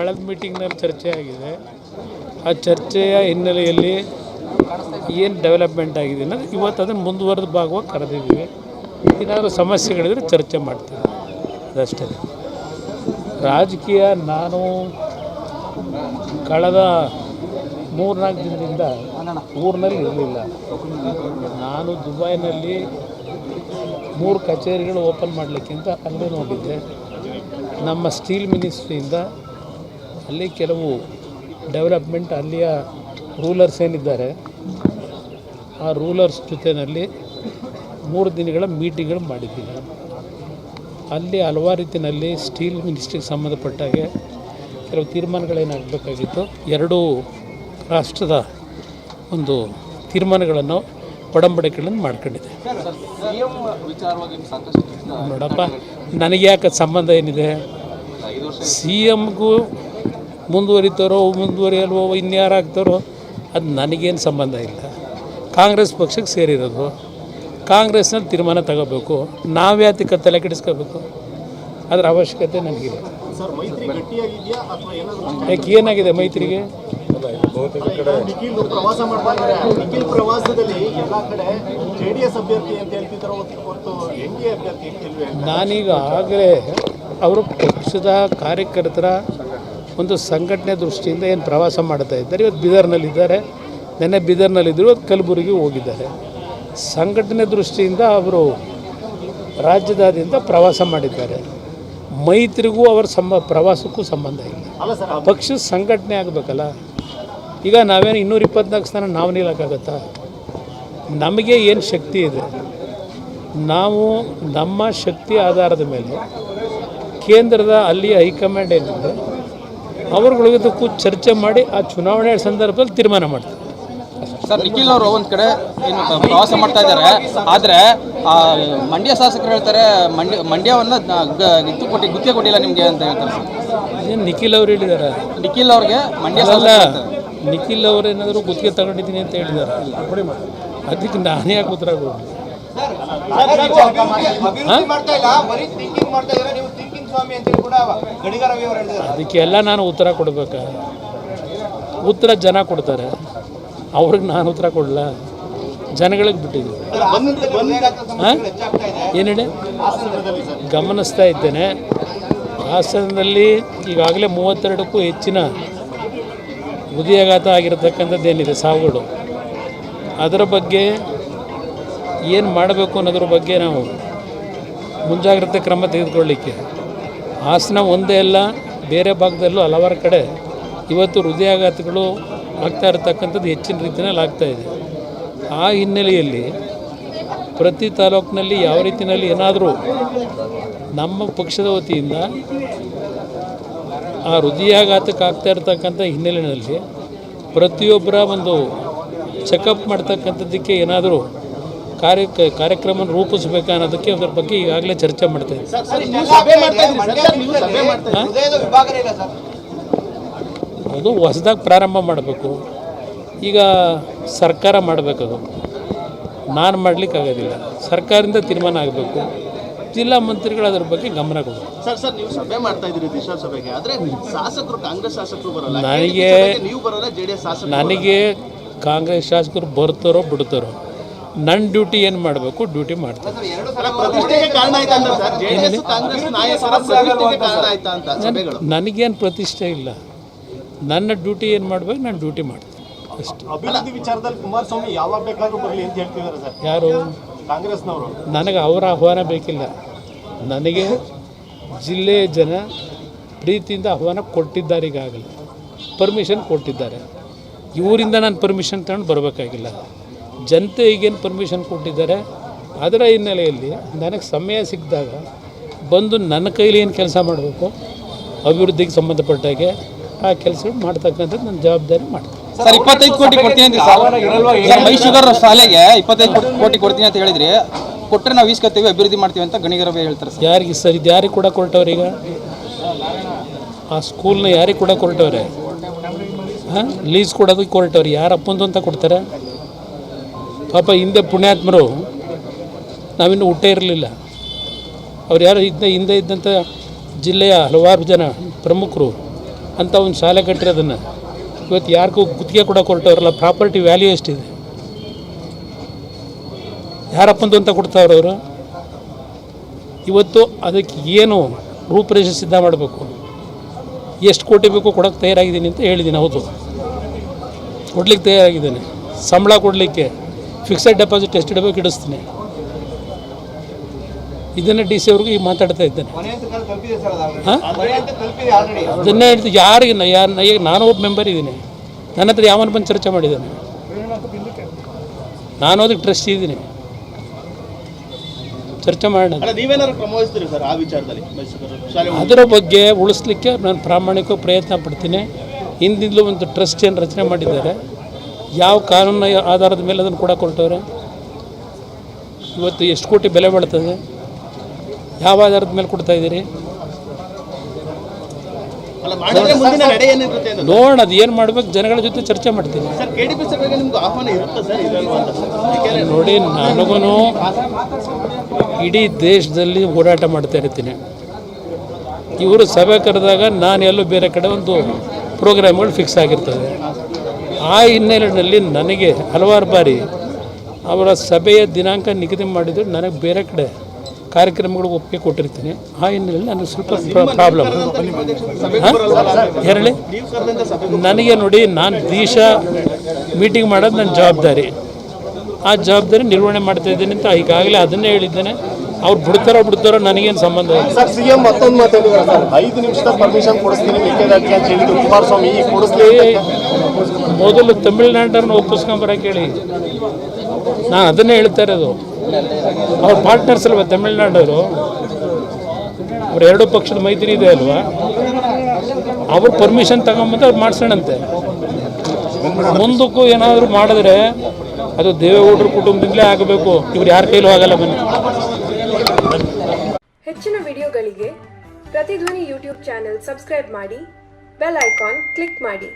ಕಳೆದ ಮೀಟಿಂಗ್ನಲ್ಲಿ ಚರ್ಚೆ ಆಗಿದೆ. ಆ ಚರ್ಚೆಯ ಹಿನ್ನೆಲೆಯಲ್ಲಿ ಏನು ಡೆವಲಪ್ಮೆಂಟ್ ಆಗಿದೆ ಅನ್ನೋದು ಇವತ್ತು ಅದನ್ನು ಮುಂದುವರೆದ ಭಾಗವಾಗಿ ಕರೆದಿದ್ದೀವಿ. ಏನಾದರೂ ಸಮಸ್ಯೆಗಳಿದ್ರೆ ಚರ್ಚೆ ಮಾಡ್ತೀವಿ. ಅದಷ್ಟೇ. ರಾಜಕೀಯ ನಾನು ಕಳೆದ ಮೂರ್ನಾಲ್ಕು ದಿನದಿಂದ ಊರಿನಲ್ಲಿ ಇರಲಿಲ್ಲ. ನಾನು ದುಬೈನಲ್ಲಿ ಮೂರು ಕಚೇರಿಗಳು ಓಪನ್ ಮಾಡಲಿಕ್ಕಿಂತ ಅಲ್ಲೇ ಹೋಗಿದ್ದೆ ನಮ್ಮ ಸ್ಟೀಲ್ ಮಿನಿಸ್ಟ್ರಿಯಿಂದ ಅಲ್ಲಿ ಕೆಲವು ಡೆವಲಪ್ಮೆಂಟ್ ಅಲ್ಲಿಯ ರೂಲರ್ಸ್ ಏನಿದ್ದಾರೆ, ಆ ರೂಲರ್ಸ್ ಜೊತೆಯಲ್ಲಿ ಮೂರು ದಿನಗಳ ಮೀಟಿಂಗ್ಗಳು ಮಾಡಿದ್ದೀನಿ ಅಲ್ಲಿ ಹಲವಾರು ರೀತಿಯಲ್ಲಿ ಸ್ಟೀಲ್ ಮಿನಿಸ್ಟ್ರಿಗೆ ಸಂಬಂಧಪಟ್ಟಾಗೆ ಕೆಲವು ತೀರ್ಮಾನಗಳೇನಾಗಬೇಕಾಗಿತ್ತು ಎರಡೂ ರಾಷ್ಟ್ರದ ಒಂದು ತೀರ್ಮಾನಗಳನ್ನು ಒಡಂಬಡಿಕೆಗಳನ್ನು ಮಾಡ್ಕೊಂಡಿದೆ. ನೋಡಪ್ಪ ನನಗೆ ಯಾಕೆ ಸಂಬಂಧ ಏನಿದೆ? ಸಿ ಎಮ್ಗೂ ಮುಂದುವರಿತಾರೋ ಮುಂದುವರಿಯಲ್ವೋ ಇನ್ಯಾರು ಆಗ್ತಾರೋ ಅದು ನನಗೇನು ಸಂಬಂಧ ಇಲ್ಲ. ಕಾಂಗ್ರೆಸ್ ಪಕ್ಷಕ್ಕೆ ಸೇರಿರೋದು. ಕಾಂಗ್ರೆಸ್ನಲ್ಲಿ ತೀರ್ಮಾನ ತಗೋಬೇಕು. ನಾವ್ಯಾತಿಕ ತಲೆ ಕೆಡಿಸ್ಕೋಬೇಕು? ಅದರ ಅವಶ್ಯಕತೆ ನನಗಿಲ್ಲ ಯಾಕೆ ಏನಾಗಿದೆ ಮೈತ್ರಿಗೆ? ಪ್ರವಾಸ ಪ್ರವಾಸದಲ್ಲಿ ಎಲ್ಲ ಕಡೆ ಅಭ್ಯರ್ಥಿ ಅಂತ. ನಾನೀಗ ಆಗಲೇ ಅವರು ಪಕ್ಷದ ಕಾರ್ಯಕರ್ತರ ಒಂದು ಸಂಘಟನೆ ದೃಷ್ಟಿಯಿಂದ ಏನು ಪ್ರವಾಸ ಮಾಡ್ತಾ ಇದ್ದಾರೆ. ಇವತ್ತು ಬೀದರ್ನಲ್ಲಿದ್ದಾರೆ ನೆನ್ನೆ ಬೀದರ್ನಲ್ಲಿದ್ದರು ಇವತ್ತು ಕಲಬುರಗಿ ಹೋಗಿದ್ದಾರೆ. ಸಂಘಟನೆ ದೃಷ್ಟಿಯಿಂದ ಅವರು ರಾಜ್ಯದಾದ್ಯಂತ ಪ್ರವಾಸ ಮಾಡಿದ್ದಾರೆ. ಮೈತ್ರಿಗೂ ಅವರ ಸಂಬ ಪ್ರವಾಸಕ್ಕೂ ಸಂಬಂಧ ಇಲ್ಲ. ಪಕ್ಷ ಸಂಘಟನೆ ಆಗಬೇಕಲ್ಲ. ಈಗ ನಾವೇನು ಇನ್ನೂರ ಇಪ್ಪತ್ನಾಲ್ಕು ಸ್ಥಾನ ನಾವು ನಿಲ್ಲಕ್ಕಾಗತ್ತಾ? ನಮಗೆ ಏನು ಶಕ್ತಿ ಇದೆ? ನಾವು ನಮ್ಮ ಶಕ್ತಿ ಆಧಾರದ ಮೇಲೆ ಕೇಂದ್ರದ ಅಲ್ಲಿ ಹೈಕಮಾಂಡ್ ಏನಿದೆ ಅವ್ರುಗಳಿಗೆ ಕೂತು ಚರ್ಚೆ ಮಾಡಿ ಆ ಚುನಾವಣೆ ಸಂದರ್ಭದಲ್ಲಿ ತೀರ್ಮಾನ ಮಾಡ್ತಾರೆ. ಸರ್ ನಿಖಿಲ್ ಅವರು ಒಂದು ಕಡೆ ಏನು ಪ್ರವಾಸ ಮಾಡ್ತಾ ಇದ್ದಾರೆ. ಆದರೆ ಆ, ಮಂಡ್ಯ ಶಾಸಕರು ಹೇಳ್ತಾರೆ ಮಂಡ್ಯ ಮಂಡ್ಯವನ್ನ ಇದು ಕೊಟ್ಟಿ ಗುತ್ತಿಗೆ ಕೊಟ್ಟಿಲ್ಲ ನಿಮಗೆ ಅಂತ ಹೇಳ್ತಾರೆ ಸರ್. ಏನು ನಿಖಿಲ್ ಅವ್ರು ಹೇಳಿದ್ದಾರೆ ನಿಖಿಲ್ ಅವ್ರಿಗೆ ಮಂಡ್ಯ ಅಲ್ಲ ನಿಖಿಲ್ ಅವ್ರು ಏನಾದರೂ ಗುತ್ತಿಗೆ ತಗೊಂಡಿದ್ದೀನಿ ಅಂತ ಹೇಳಿದ್ದಾರೆ ಅದಕ್ಕೆ ನಾನೇ ಯಾಕೆ ಉತ್ತರ ಸ್ವಾಮಿ ಅಂತ ಕೂಡ ಗಡಿಗಾರ ರವಿ ಅವರು ಹೇಳಿದ್ದಾರೆ ಅದಕ್ಕೆಲ್ಲ ನಾನು ಉತ್ತರ ಕೊಡಬೇಕಾ. ಉತ್ತರ ಜನ ಕೊಡ್ತಾರೆ. ಅವ್ರಿಗೆ ನಾನು ಉತ್ತರ ಕೊಡಲ್ಲ ಜನಗಳಿಗೆ ಬಿಟ್ಟಿದ್ದೀನಿ. ಹಾಂ? ಏನು ಹೇಳಿ? ಗಮನಿಸ್ತಾ ಇದ್ದೇನೆ. ಹಾಸನದಲ್ಲಿ ಈಗಾಗಲೇ ಮೂವತ್ತೆರಡಕ್ಕೂ ಹೆಚ್ಚಿನ ಹೃದಯಾಘಾತ ಆಗಿರತಕ್ಕಂಥದ್ದು ಏನಿದೆ? ಸಾವುಗಳು. ಅದರ ಬಗ್ಗೆ ಏನು ಮಾಡಬೇಕು ಅನ್ನೋದ್ರ ಬಗ್ಗೆ ನಾವು ಮುಂಜಾಗ್ರತೆ ಕ್ರಮ ತೆಗೆದುಕೊಳ್ಳಿಕ್ಕೆ ಹಾಸನ ಒಂದೇ ಅಲ್ಲ, ಬೇರೆ ಭಾಗದಲ್ಲೂ ಹಲವಾರು ಕಡೆ ಇವತ್ತು ಹೃದಯಾಘಾತಗಳು ಆಗ್ತಾ ಇರತಕ್ಕಂಥದ್ದು ಹೆಚ್ಚಿನ ರೀತಿಯಲ್ಲಿ ಆಗ್ತಾ ಇದೆ. ಆ ಹಿನ್ನೆಲೆಯಲ್ಲಿ ಪ್ರತಿ ತಾಲೂಕಿನಲ್ಲಿ ಯಾವ ರೀತಿಯಲ್ಲಿ ಏನಾದರೂ ನಮ್ಮ ಪಕ್ಷದ ವತಿಯಿಂದ ಆ ಹೃದಯಾಘಾತಕ್ಕೆ ಆಗ್ತಾ ಇರ್ತಕ್ಕಂಥ ಹಿನ್ನೆಲೆಯಲ್ಲಿ ಪ್ರತಿಯೊಬ್ಬರ ಒಂದು ಚೆಕಪ್ ಮಾಡ್ತಕ್ಕಂಥದ್ದಕ್ಕೆ ಏನಾದರೂ ಕಾರ್ಯ ಕಾರ್ಯಕ್ರಮ ರೂಪಿಸಬೇಕ ಅನ್ನೋದಕ್ಕೆ ಅದರ ಬಗ್ಗೆ ಈಗಾಗಲೇ ಚರ್ಚೆ ಮಾಡ್ತಾ ಇದ್ದೀವಿ ಅದು ಹೊಸದಾಗಿ ಪ್ರಾರಂಭ ಮಾಡಬೇಕು. ಈಗ ಸರ್ಕಾರ ಮಾಡಬೇಕದು ನಾನು ಮಾಡಲಿಕ್ಕಾಗೋದಿಲ್ಲ ಸರ್ಕಾರದಿಂದ ತೀರ್ಮಾನ ಆಗಬೇಕು. ಜಿಲ್ಲಾ ಮಂತ್ರಿಗಳು ಅದರ ಬಗ್ಗೆ ಗಮನ ಕೊಡಬೇಕು. ಸರ್ ಸರ್ ನೀವು ಸಭೆ ಮಾಡ್ತಾ ಇದ್ದೀರಿ ದಿಶಾ ಸಭೆಗೆ. ಆದ್ರೆ ಶಾಸಕರು ಕಾಂಗ್ರೆಸ್ ಶಾಸಕರು ಬರಲ್ಲ. ನನಗೆ ನೀವು ಬರಲ್ಲ ಜೆಡಿಎಸ್ ಶಾಸಕರು ನನಗೆ ಕಾಂಗ್ರೆಸ್ ಶಾಸಕರು ಬರ್ತಾರೋ ಬಿಡ್ತಾರೋ ನನ್ನ ಡ್ಯೂಟಿ ಏನು ಮಾಡಬೇಕು ಡ್ಯೂಟಿ ಮಾಡ್ತಾರೆ ಅಲ್ಲ, ಪ್ರತಿಷ್ಠೆಗೆ ಕಾರಣ ಆಯ್ತಾ ಅಂತ ಸರ್? ಜೆಡಿಎಸ್ ಕಾಂಗ್ರೆಸ್ ನಾಯಕರ ಪ್ರತಿಷ್ಠೆಗೆ ಕಾರಣ ಆಯ್ತಾ ಅಂತ ಸಭೆಗಳು. ನನಗೇನು ಪ್ರತಿಷ್ಠೆ ಇಲ್ಲ. ನನ್ನ ಡ್ಯೂಟಿ ಏನು ಮಾಡಬೇಕು ನಾನು ಡ್ಯೂಟಿ ಮಾಡ್ತೀನಿ. ಅಷ್ಟೇ. ಅಭಿವೃದ್ಧಿ ವಿಚಾರದಲ್ಲಿ ಕುಮಾರಸ್ವಾಮಿ ಯಾವಾಗ ಬೇಕಾದ್ರೂ ಬರಲಿ ಅಂತ ಹೇಳ್ತಿದ್ದಾರೆ ಸರ್. ಯಾರು? ಕಾಂಗ್ರೆಸ್ನವರು. ನನಗೆ ಅವರ ಆಹ್ವಾನ ಬೇಕಿಲ್ಲ. ನನಗೆ ಜಿಲ್ಲೆಯ ಜನ ಪ್ರೀತಿಯಿಂದ ಆಹ್ವಾನ ಕೊಟ್ಟಿದ್ದಾರೆ ಈಗಾಗಲೇ. ಪರ್ಮಿಷನ್ ಕೊಟ್ಟಿದ್ದಾರೆ. ಇವರಿಂದ ನಾನು ಪರ್ಮಿಷನ್ ತಗೊಂಡು ಬರಬೇಕಾಗಿಲ್ಲ. ಜನತೆ ಈಗೇನು ಪರ್ಮಿಷನ್ ಕೊಟ್ಟಿದ್ದಾರೆ. ಅದರ ಹಿನ್ನೆಲೆಯಲ್ಲಿ ನನಗೆ ಸಮಯ ಸಿಕ್ಕಿದಾಗ ಬಂದು ನನ್ನ ಕೈಲಿ ಏನು ಕೆಲಸ ಮಾಡಬೇಕು ಅಭಿವೃದ್ಧಿಗೆ ಸಂಬಂಧಪಟ್ಟಾಗೆ ಆ ಕೆಲಸ ಮಾಡ್ತಕ್ಕಂಥದ್ದು ನನ್ನ ಜವಾಬ್ದಾರಿ ಮಾಡ್ತೀನಿ. ಸರ್ ಇಪ್ಪತ್ತೈದು ಕೋಟಿ ಕೊಡ್ತೀನಿ ಅಂತ ಸರ್. ಸರ್ ಮೈ ಶುಗರ್ ಶಾಲೆಗೆ ಇಪ್ಪತ್ತೈದು ಕೋಟಿ- ಕೋಟಿ ಕೊಡ್ತೀನಿ ಅಂತ ಹೇಳಿದ್ರಿ. ಕೊಟ್ಟರೆ ನಾವು ಈಸ್ಕೊತೀವಿ ಅಭಿವೃದ್ಧಿ ಮಾಡ್ತೀವಿ ಅಂತ ಗಣಿಗರ ಹೇಳ್ತಾರೆ ಸರ್. ಯಾರಿಗೆ ಸರ್ ಇದು ಯಾರಿಗೆ ಕೂಡ ಕೊರಟವ್ರೀಗ ಆ ಸ್ಕೂಲ್ನ ಯಾರಿಗೆ ಕೂಡ ಕೊರಟವ್ರೆ ಹಾಂ? ಲೀಸ್ ಕೊಡೋದಕ್ಕೆ ಕೊರಟವ್ರು ಯಾರು ಅಪ್ಪಂದು ಅಂತ ಕೊಡ್ತಾರೆ? ಪಾಪ ಹಿಂದೆ ಪುಣ್ಯಾತ್ಮರು ನಾವಿನ್ನೂ ಹುಟ್ಟೇ ಇರಲಿಲ್ಲ. ಅವ್ರು ಯಾರು ಇದ್ದ ಹಿಂದೆ ಇದ್ದಂಥ ಜಿಲ್ಲೆಯ ಹಲವಾರು ಜನ ಪ್ರಮುಖರು ಅಂತ ಒಂದು ಶಾಲೆ ಕಟ್ಟಿರೋದನ್ನು ಇವತ್ತು ಯಾರಿಗೂ ಗುತ್ತಿಗೆ ಕೂಡ ಹೊರಟವ್ರಲ್ಲ ಪ್ರಾಪರ್ಟಿ ವ್ಯಾಲ್ಯೂ ಎಷ್ಟಿದೆ? ಯಾರಪ್ಪಂದು ಅಂತ ಕೊಡ್ತಾವ್ರು ಅವರು? ಇವತ್ತು ಅದಕ್ಕೆ ಏನು ರೂಪರೇಷೆ ಸಿದ್ಧ ಮಾಡಬೇಕು? ಎಷ್ಟು ಕೋಟಿ ಬೇಕು ಕೊಡೋಕ್ಕೆ ತಯಾರಾಗಿದ್ದೀನಿ ಅಂತ ಹೇಳಿದ್ದೀನಿ, ಹೌದು. ಕೊಡ್ಲಿಕ್ಕೆ ತಯಾರಾಗಿದ್ದೇನೆ. ಸಂಬಳ ಕೊಡಲಿಕ್ಕೆ. ಫಿಕ್ಸೆಡ್ ಡೆಪಾಸಿಟ್ ಎಷ್ಟು ಇಡಬೇಕು ಇಡಿಸ್ತೀನಿ. ಇದನ್ನೇ ಡಿ ಸಿ ಅವ್ರಿಗೆ ಈಗ ಮಾತಾಡ್ತಾ ಇದ್ದೇನೆ. ಹಾಂ? ಅದನ್ನೇ ಹೇಳ್ತೀನಿ ಯಾರಿಗೆ ಯಾರು ಈಗ ನಾನು ಒಬ್ಬ ಮೆಂಬರ್ ಇದ್ದೀನಿ. ನನ್ನ ಹತ್ರ ಯಾವನ ಬಂದು ಚರ್ಚೆ ಮಾಡಿದ್ದಾನೆ. ನಾನು ಅದಕ್ಕೆ ಟ್ರಸ್ಟ್ ಇದ್ದೀನಿ. ಚರ್ಚೆ ಮಾಡೋಣ. ಅದರ ಬಗ್ಗೆ ಉಳಿಸ್ಲಿಕ್ಕೆ ನಾನು ಪ್ರಾಮಾಣಿಕ ಪ್ರಯತ್ನ ಪಡ್ತೀನಿ. ಹಿಂದಿಂದಲೂ ಒಂದು ಟ್ರಸ್ಟ್ ಏನು ರಚನೆ ಮಾಡಿದ್ದಾರೆ. ಯಾವ ಕಾನೂನ ಆಧಾರದ ಮೇಲೆ ಅದನ್ನು ಕೂಡ ಕೊಡ್ತವ್ರೆ ಇವತ್ತು ಎಷ್ಟು ಕೋಟಿ ಬೆಲೆ ಬಾಳ್ತದೆ? ಯಾವ ಆಧಾರದ ಮೇಲೆ ಕೊಡ್ತಾ ಇದ್ದೀರಿ? ನೋಡೋಣ. ಅದು ಏನು ಮಾಡ್ಬೇಕು ಜನಗಳ ಜೊತೆ ಚರ್ಚೆ ಮಾಡ್ತೀನಿ. ನೋಡಿ ನನಗೂ ಇಡೀ ದೇಶದಲ್ಲಿ ಓಡಾಟ ಮಾಡ್ತಾ ಇರ್ತೀನಿ. ಇವರು ಸಭೆ ಕರೆದಾಗ ನಾನು ಎಲ್ಲೋ ಬೇರೆ ಕಡೆ ಒಂದು ಪ್ರೋಗ್ರಾಮ್ಗಳು ಫಿಕ್ಸ್ ಆಗಿರ್ತದೆ. ಆ ಹಿನ್ನೆಲೆಯಲ್ಲಿ ನನಗೆ ಹಲವಾರು ಬಾರಿ ಅವರ ಸಭೆಯ ದಿನಾಂಕ ನಿಗದಿ ಮಾಡಿದರೆ. ನನಗೆ ಬೇರೆ ಕಡೆ ಕಾರ್ಯಕ್ರಮಗಳು ಒಪ್ಪಿಗೆ ಕೊಟ್ಟಿರ್ತೀನಿ. ಆ ಹಿನ್ನೆಲೆಯಲ್ಲಿ ನನಗೆ ಸ್ವಲ್ಪ ಪ್ರಾಬ್ಲಮ್ ಹೇಳಿ ನನಗೆ ನೋಡಿ ನಾನು ದೇಶ ಮೀಟಿಂಗ್ ಮಾಡೋದು ನನ್ನ ಜವಾಬ್ದಾರಿ. ಆ ಜವಾಬ್ದಾರಿ ನಿರ್ವಹಣೆ ಮಾಡ್ತಾ ಇದ್ದೀನಿ ಅಂತ ಈಗಾಗಲೇ ಅದನ್ನೇ ಹೇಳಿದ್ದೇನೆ. ಅವ್ರು ಬಿಡ್ತಾರೋ ಬಿಡ್ತಾರೋ ನನಗೇನು ಸಂಬಂಧ ಇಲ್ಲ. ಸರ್ ಸಿಎಂ ಮತ್ತೊಂದು ಮಾತು ಐದು ನಿಮಿಷದ ಪರ್ಮಿಷನ್ ಕೊಡಿಸ್ತೀನಿ ಮೇಕೆದಾಟು ಅಂತ ಹೇಳಿದ್ರು. ಕುಮಾರಸ್ವಾಮಿ ಕೊಡಿಸ್ಲಿ ಮೊದಲು ತಮಿಳ್ನಾಡನ್ನು ಒಪ್ಪಿಸ್ಕೊಂಬರಕ್ಕೆ ಹೇಳಿ ನಾನು ಅದನ್ನೇ ಹೇಳ್ತಾ ಇರೋದು. ಅವ್ರ ಪಾರ್ಟ್ನರ್ಸ್ ಅಲ್ವಾ ತಮಿಳ್ನಾಡವರು? ಅವ್ರ ಎರಡು ಪಕ್ಷದ ಮೈತ್ರಿ ಇದೆ ಅಲ್ವಾ? ಅವ್ರ ಪರ್ಮಿಷನ್ ತಗೊಂಬಂದು ಅವ್ರು ಮಾಡಿಸೋಣಂತೆ. ಮುಂದಕ್ಕೂ ಏನಾದರೂ ಮಾಡಿದ್ರೆ ಅದು ದೇವೇಗೌಡರ ಕುಟುಂಬದಿಂದಲೇ ಆಗಬೇಕು. ಇವ್ರು ಯಾರ ಕೈಲೂ ಆಗಲ್ಲ ಬನ್ನಿ ಹೆಚ್ಚಿನ ವಿಡಿಯೋಗಳಿಗೆ ಪ್ರತಿಧ್ವನಿ ಯೂಟ್ಯೂಬ್ ಚಾನೆಲ್ ಸಬ್ಸ್ಕ್ರೈಬ್ ಮಾಡಿ, ಬೆಲ್ ಐಕಾನ್ ಕ್ಲಿಕ್ ಮಾಡಿ.